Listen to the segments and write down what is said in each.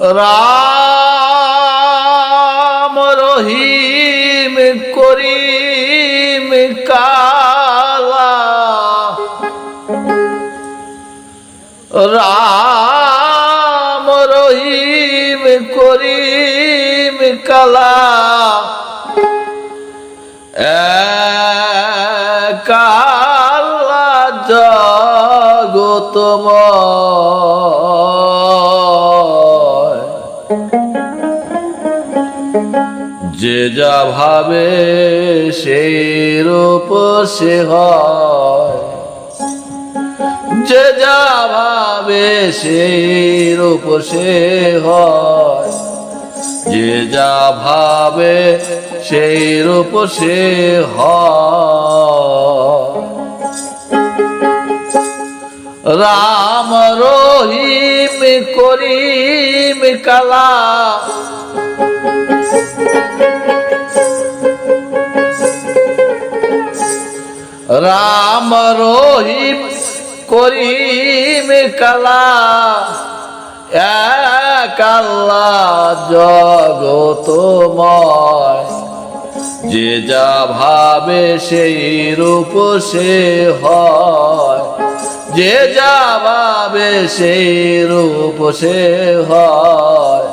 রাম রহিম করিম কালা। রাম রহিম করিম কালা। কালা জগতময় যে যা ভাবে সেই রূপ সে হয়। যে যা ভাবে সেই রূপ সে হয়। যে যা ভাবে সেই রূপ সে রাম রহিম করিম কালা। রাম রহিম করিম কালা, এক আল্লাহ জগতময় যে যা ভাবে সেই রূপ সে হয়। যে যা ভাবে সেই রূপ সে হয়।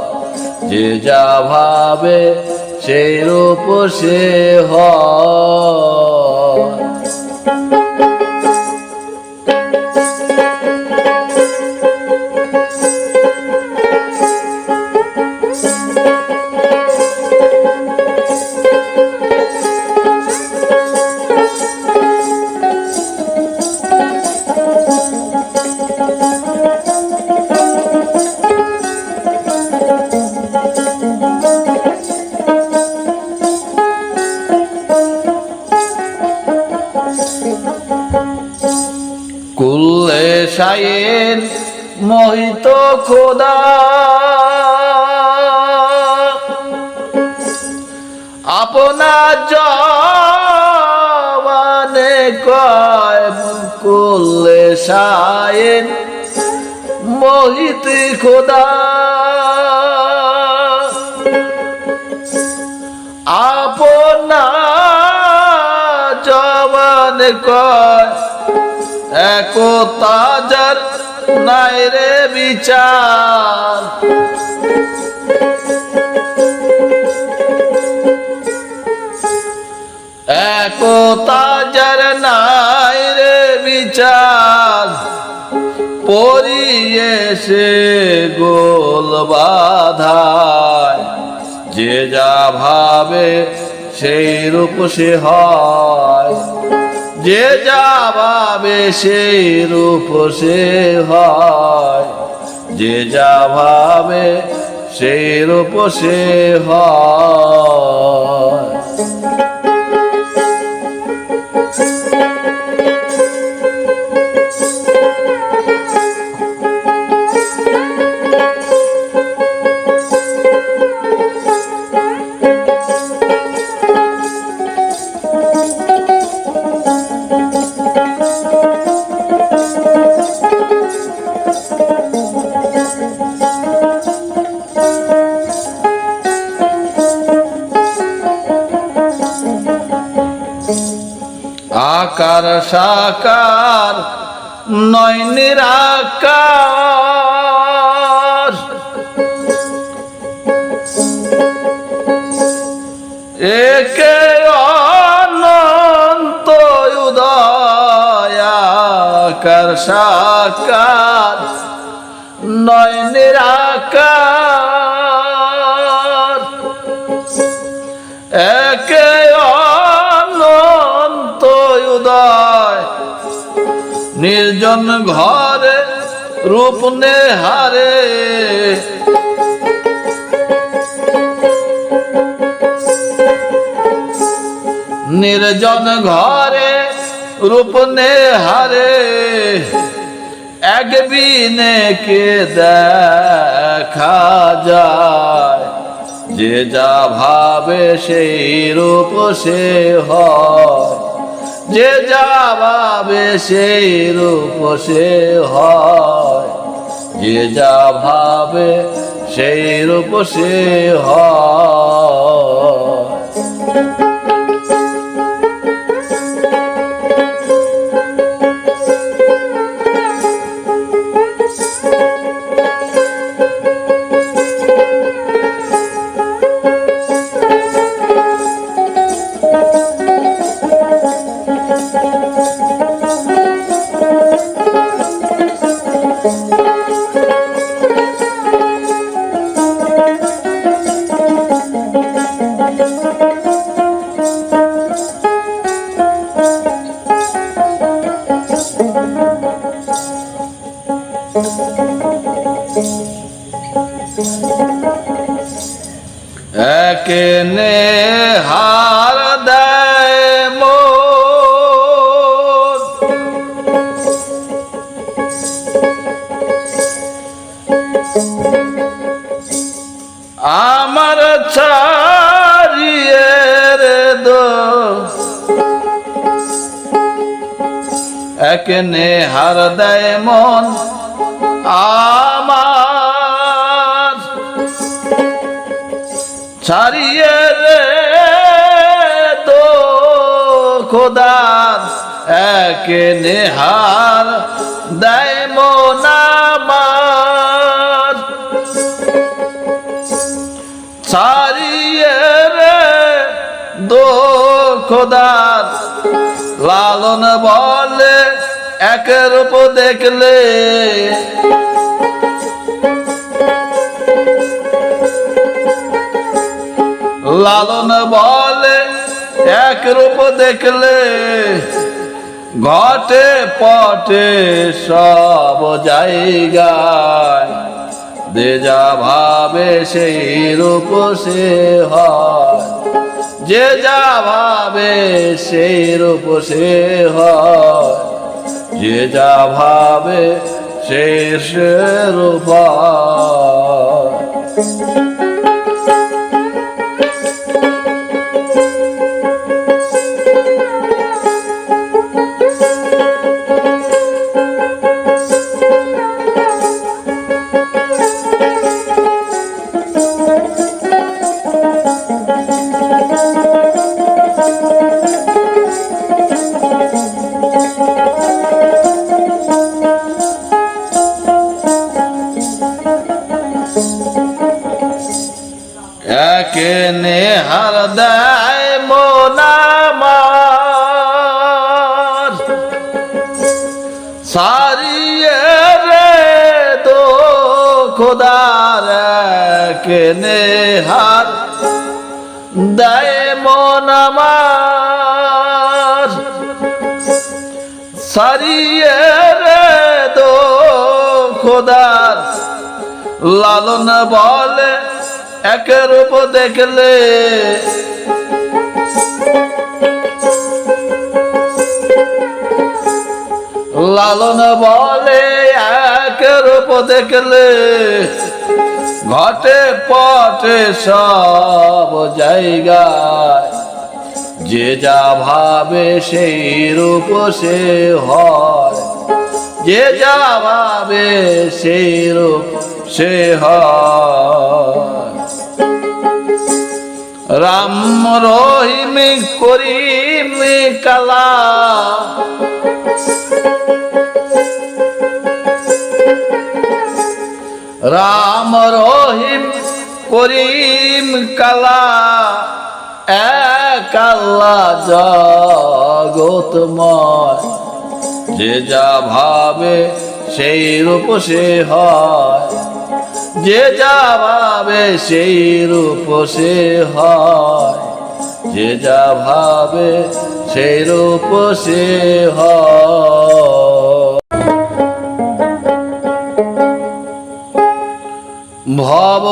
যে যা ভাবে সেই রূপ সে হয়। Thank you. খোদা। আপনার জবানে একতাজার নাই রে বিচার। একতাজার নাই রে বিচার। পরিয়ে সে গোল বাধায়। যে যা ভাবে সেই রূপ সে হয়। যে যা ভাবে সেই রূপ সে হয়। যে যা ভাবে সেই রূপ সে হয়। সাকার নয় নিরাকার একে অনন্ত উদয় নির্জন ঘরে রূপ নেহারে। নির্জন ঘরে রূপ নেহারে। এক বিনে কে দেখা যায়, যে যা ভাবে সেই রূপ সে হয়। যে যা ভাবে সেই রূপ সে হয়। যে যা ভাবে সেই রূপ সে হয়। এক নেহার দেয় মোনামার ছাড়িয়ে রে দো খোদার লালন বলে এক রূপ দেখলে। লালন বলে এক রূপ দেখলে। ঘটে পটে সব জায়গায়। যে যা ভাবে সেই রূপ সে হয়। যে যা ভাবে সেই রূপ সে হয়। যে যা ভাবে সে রূপ একে নেহার দেয় মোনামার সারিয়ে রে তো খোদার। লালন বলে এক রূপ দেখলে। লালন বলে এক রূপ দেখলে। ঘটে পটে সব জায়গায়। যে যা ভাবে সেই রূপ সে হয়। যে যা ভাবে সেই রূপ সে হয়। রাম রহিম করিম কালা। রাম রহিম, করিম কালা এক আল্লাহ জগতময় যে যা ভাবে সেই রূপ সে হয়। যে যা ভাবে সেই রূপ সে হয়। যে যা ভাবে সেই রূপ সে হয়। ভব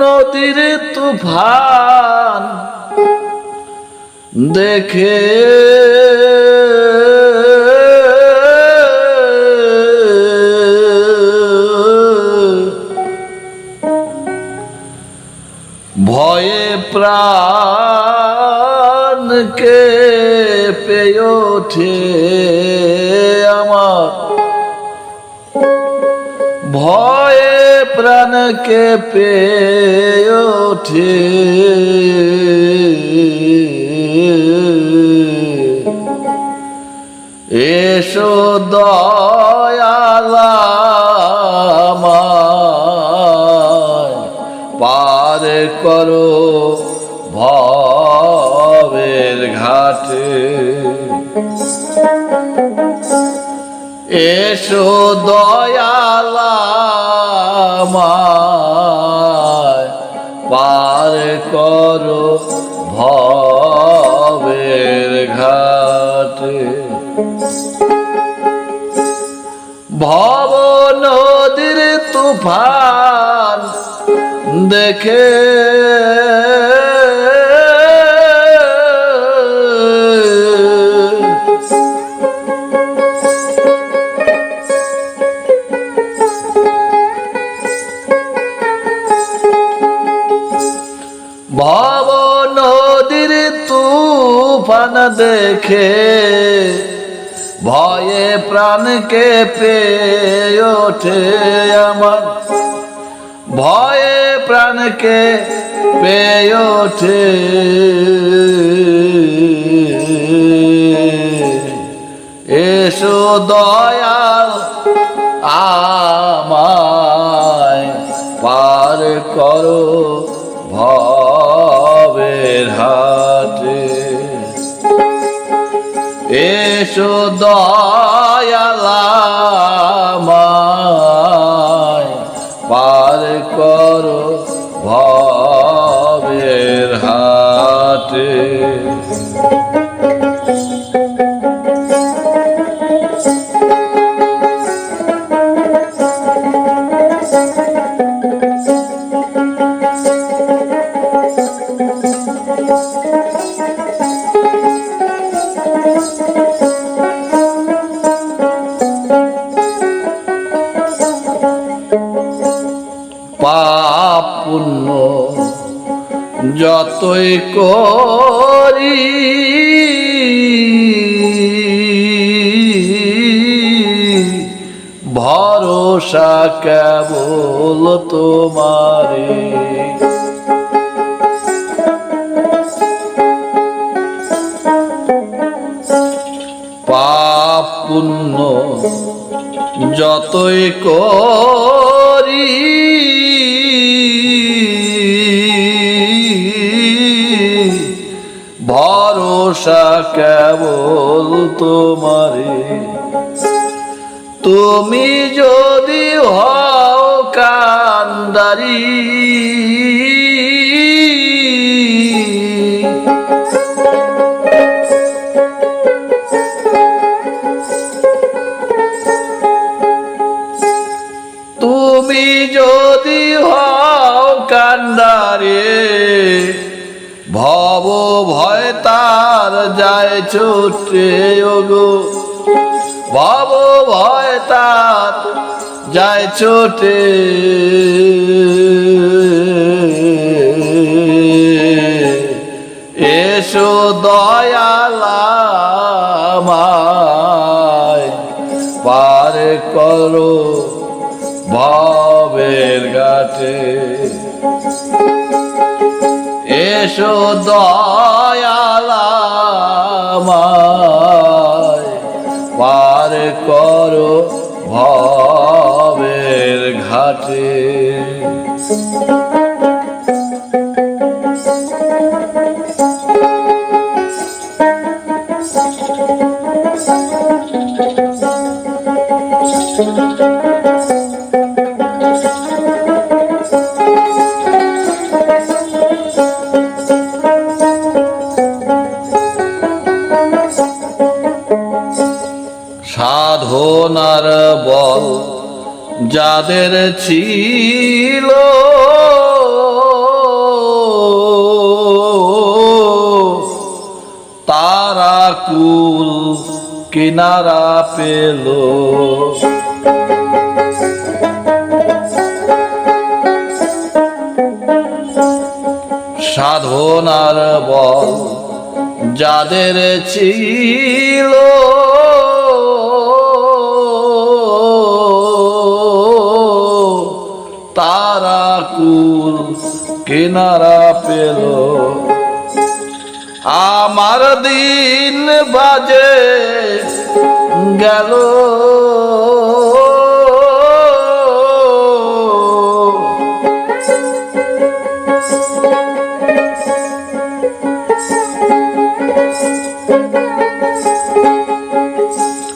নদীর তুফান দেখে ভয়ে প্রাণকে পেয়ে ওঠে। ভয়ে প্রাণকে পেয়ে ওঠে। এসো দয়ালামায় পার করো ভবের ঘাটে। এসো দয়ালামায় পার করো ভবের ঘাটে। ভব নদীর তুফান দেখে দেখে ভয়ে প্রাণকে পেয়ে ওঠে আমার। ভয়ে প্রাণকে পেয়ে ওঠে। এসো দয়াল আমায় পার করো ভবের হাটে। এসো দয়ালামায় যতই করি ভরসা কেবল তোমারে। পাপ পুণ্য যতই করি ভরসা কেবল তোমারে। তুমি যদি হও কান্দারি তুমি যদি হও কান্দারে ভব ভয় তার যায় ছুটে, ওগো। ভব ভয় তার যায় ছোটে। এসো দয়ালামায় পার করো ভবের ঘাটে। এসো দয়ালামায় পার করো ভাবের ঘাটে। যাদের ছিল। তারা কুল কিনারা পেল। সাধনার বল যাদের ছিল। কিনারা পেল। আমার দিন বাজে গেল।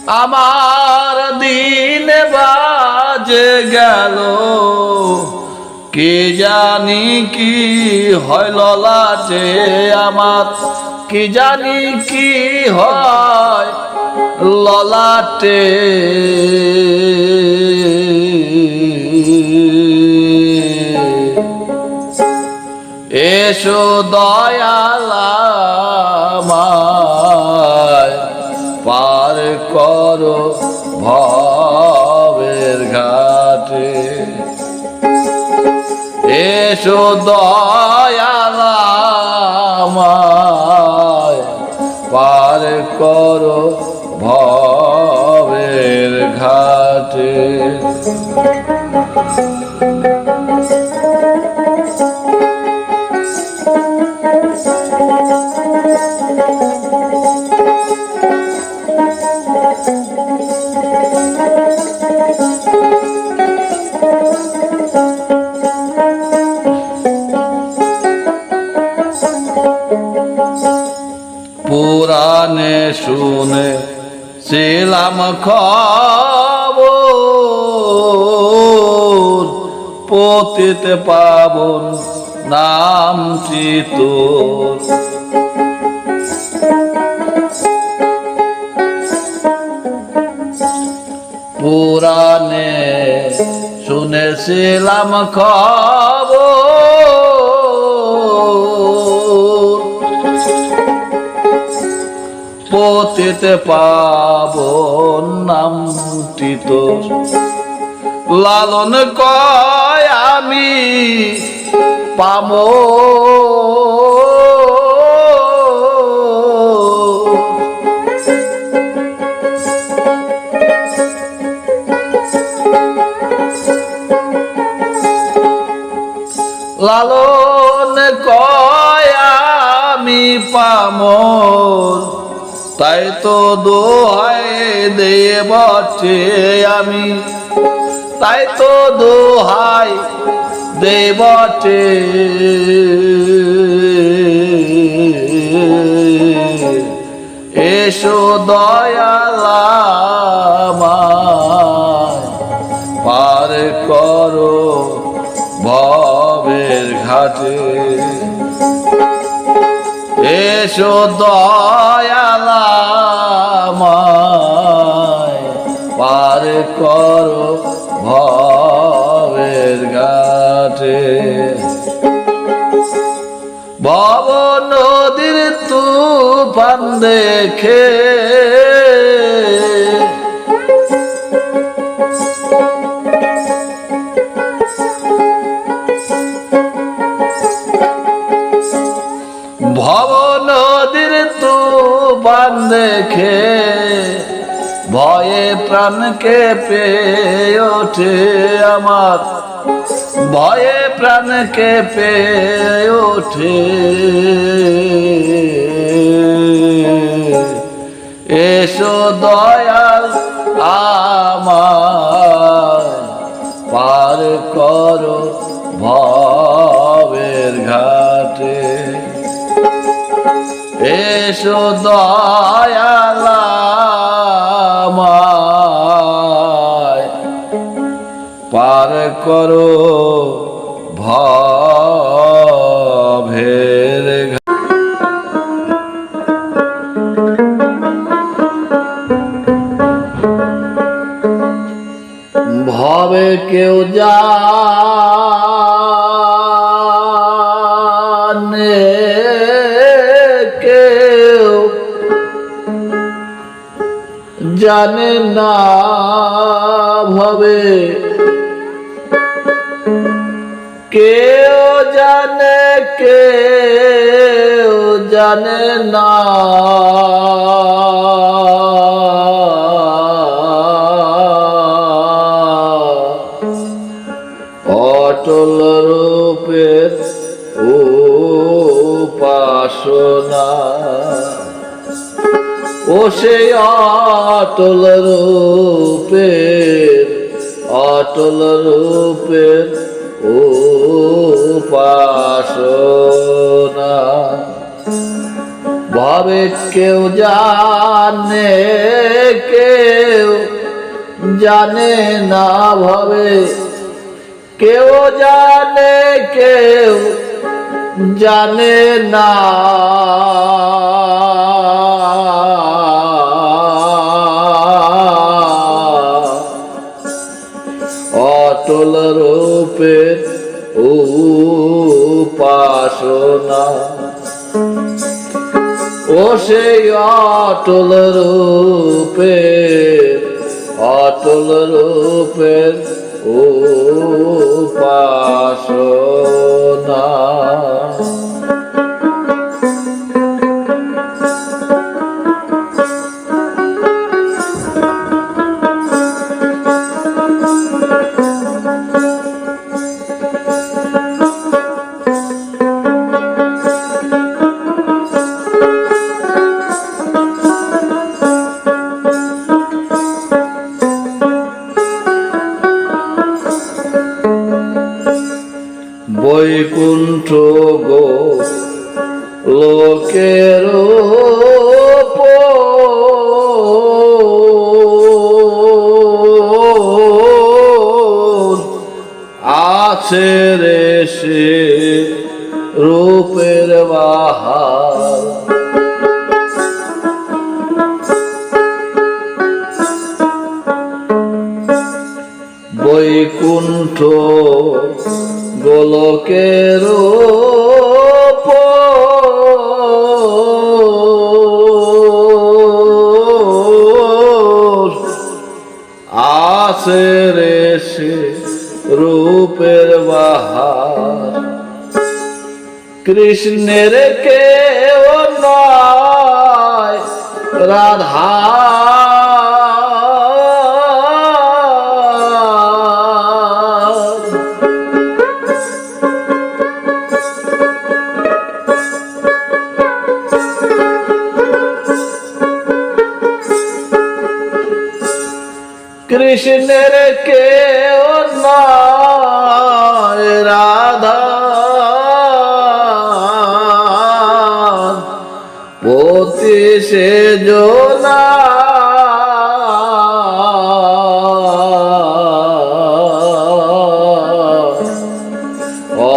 আমার দিন বাজে গেল। কে জানি কি হয় ললাটে আমার? কি জানি কি হয় ললাটে? এসো দয়ালামায় পার করো ভবের এসো দয়ালামায় পার করো ভবের ঘাটে। খবর পতিতে পাবন নাম তোর। পুরাণে শুনেছিলাম খবর পতিতে পাব নামটি তো। লালন কয় আমি পাম লালন কয় আমি পামর তাই তো দোহাই দিয়ে বটে আমি। তাই তো দোহাই দে বটে। এসো দয়ালামায় পার করো ভবের ঘাটে। এসো দয়ালামায় পার করো ভবের ঘাটে। ভব নদীর তুফান দেখে ভব নদীর তুফান দেখে ভয়ে প্রাণকে পেয়ে ওঠে আমার। ভয়ে প্রাণকে পেয়ে ওঠে। এসো দয়াল আমার, পার করো ভবের ঘাটে। এসো করো ঘাটে ভবে কেউ কেউ জানে না ভবে কেউ জানে কে জানে না। অটল রূপের উপাসনা। ও সে অটল রূপের অটল রূপের ও উপাসনা। ভাবে কেউ জানে কেউ জানে না ভাবে। কেউ জানে কেউ জানে না। অটল রূপের ও সেই অটল রূপে অটল রূপের ও বৈকুণ্ঠ গো কৃষ্ণের কেউ নয় রাধা। কৃষ্ণের কেউ নয় রাধা। পতি সে জোনা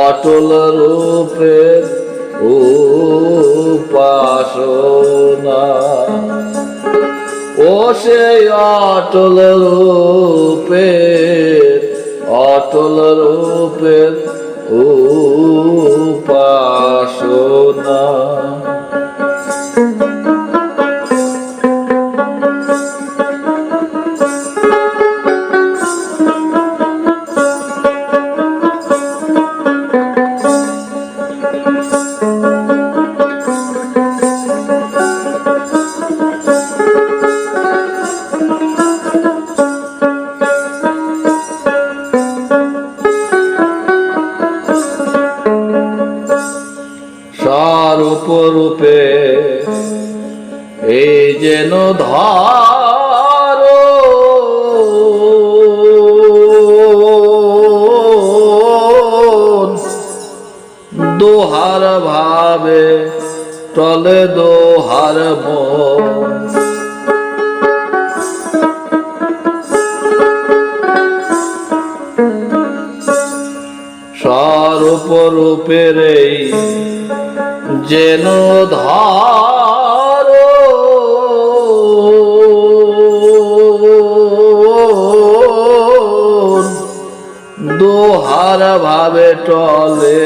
অটল রূপের উপাসনা। ও সেই অটল রূপের অটল রূপের উপাসনা। টলে দোহার মন স্বরূপ রূপের এই যেন ধর। দোহার ভাবে টলে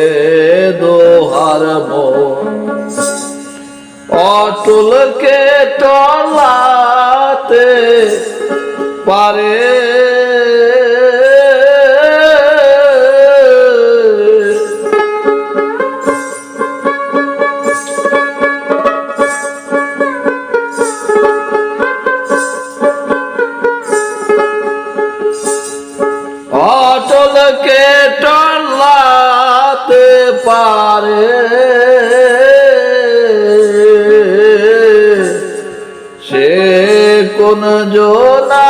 দোহার মন অটুলকে টলাতে পারে। অটলকে টলাতে পারে। গুণ জোনা।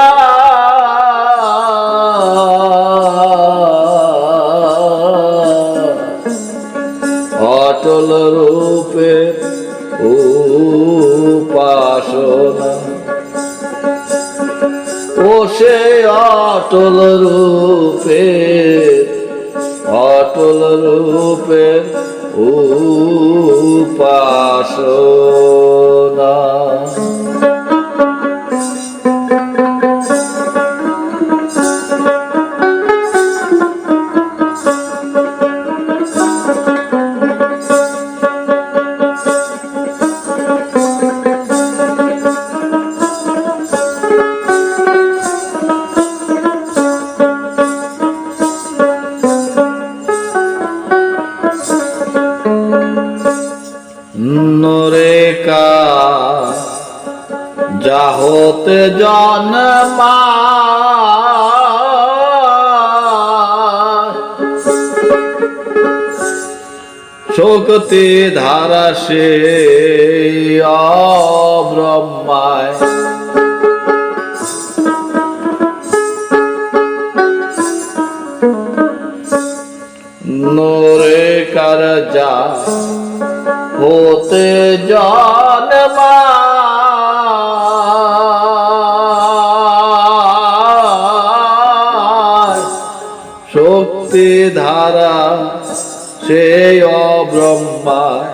অটল রূপে উপাসনা। সে অটল রূপে অটল রূপে উপাসনা। শক্তি ধারা সে ব্রহ্মায় নোরে কার যা হতে জন্মা শক্তি ধারা সে অব্রহ্মায়।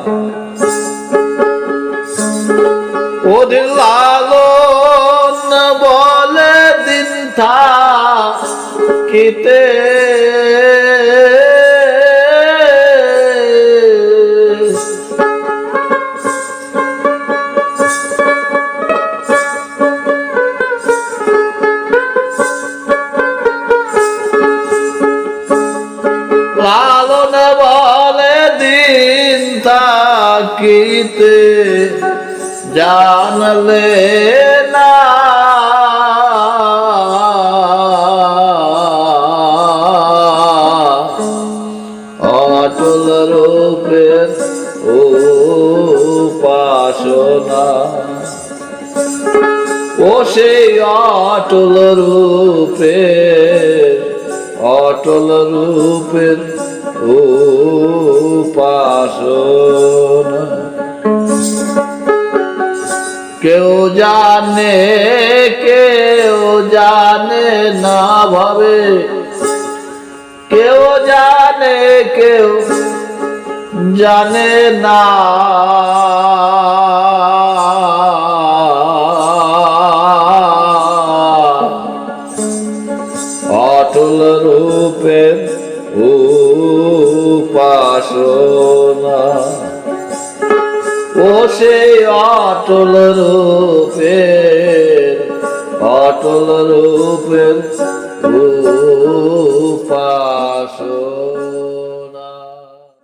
ওদের লালন বলে দিন থা কিতে থাকিতে জানলে না অটল রূপের উপাসনা। ও সেই অটল রূপের অটল রূপের ও উপাসনা। কেউ জানে কেউ জানে না ভাবে। কেউ জানে কেউ জানে না। অটল রূপের অটল রূপের অটল রূপের উপাসনা